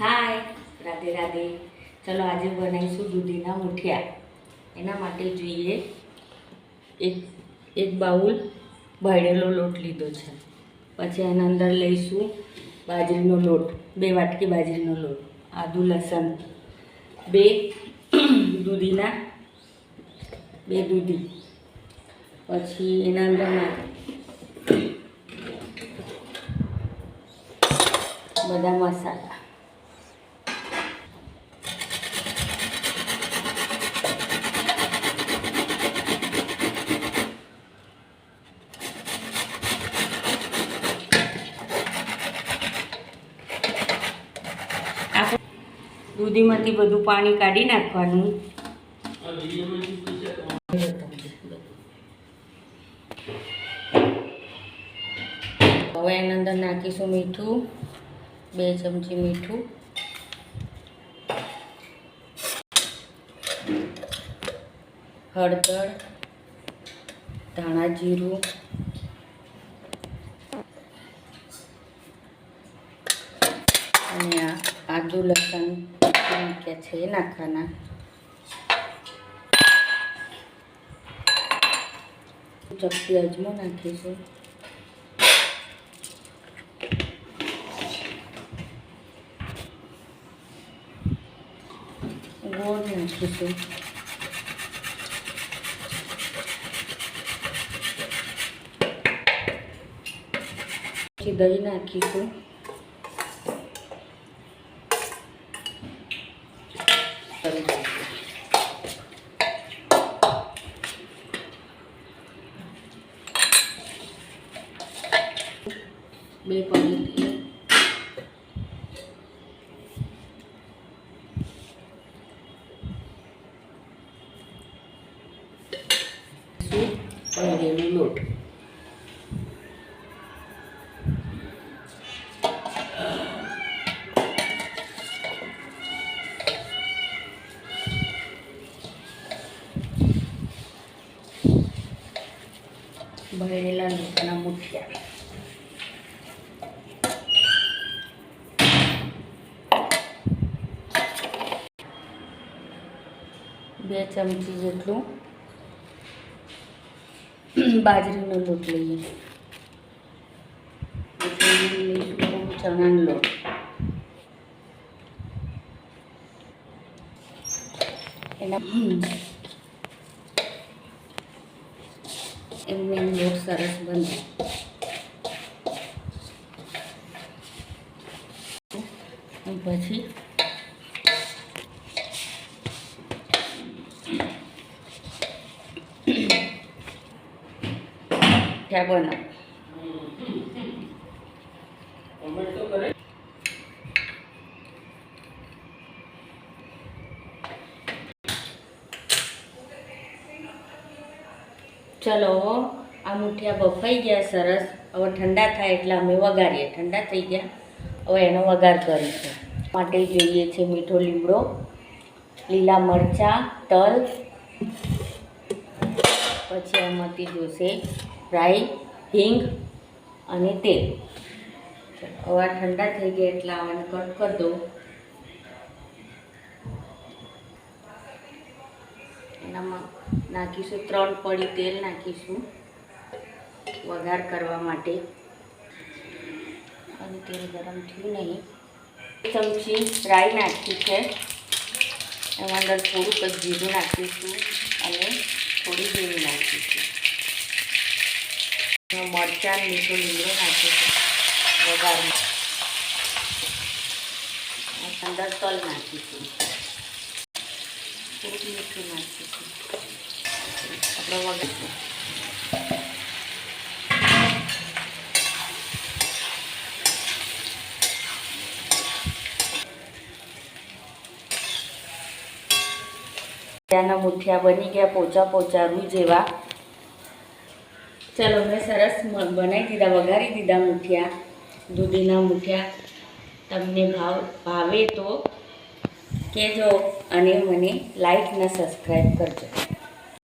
હાય, રાધે રાધે. ચલો આજે બનાવીશું દૂધીના મુઠિયા. એના માટે જોઈએ, એક એક બાઉલ ભળેલો લોટ લીધો છે. પછી એના અંદર લઈશું બાજરીનો લોટ, બે વાટકી બાજરીનો લોટ, આદુ લસણ, બે દૂધીના, બે દૂધી. પછી એના અંદર બધા મસાલા આપણે દૂધીમાંથી બધું પાણી કાઢી નાખવાનું. હવે એની અંદર નાખીશું મીઠું, બે ચમચી મીઠું. હળદર, ધાણા જીરું. અને આદુ લસણ. મૂક્યા છે નાખવાના ચપટી અજમો નાખીશું ગોળ નાખીશું પછી દહીં નાખીશું કરી દઈશું. બે પગી પનીરનો લોટ ભરેલા લોટના મુઠિયા બે ચમચી જેટલું બાજરીનો લોટ લઈએ. ચણાનો લોટ. એના એમને લોટ સરસ બને. પછી ત્યાં બનાવું. ચલો, આ મુઠિયા બફાઈ ગયા સરસ. હવે ઠંડા થાય એટલે અમે વઘારીએ. ઠંડા થઈ ગયા. હવે એનો વઘાર કરીશું માટે જોઈએ છે મીઠો લીમડો, લીલા મરચાં, તલ પછી એમાંથી જોશે રાઈ હિંગ અને તેલ. હવે ઠંડા થઈ ગયા એટલે આને કટ કરી દો એનામાં નાખીશું ત્રણ પડી તેલ નાખીશું વઘાર કરવા માટે. અને તેલ ગરમ થયું નહીં. ચમચી રાઈ નાખી છે. એમાં અંદર થોડુંક જ જીરું નાખીશું. અને થોડી જીરું નાખીશું મરચાં મીઠો લીમડો નાખીશું વઘારમાં. અંદર તલ નાખીશું થોડું મીઠું નાખીશું આપણે વઘારીશું ત્યાંના મુઠિયા બની ગયા પોચા પોચા રૂ જેવા. ચાલો, મેં સરસ બનાવી દીધા, વઘારી દીધા મુઠિયા, દૂધીના મુઠિયા. તમને ભાવ, ભાવે તો કહેજો અને મને લાઈક ને સબસ્ક્રાઈબ કરજો.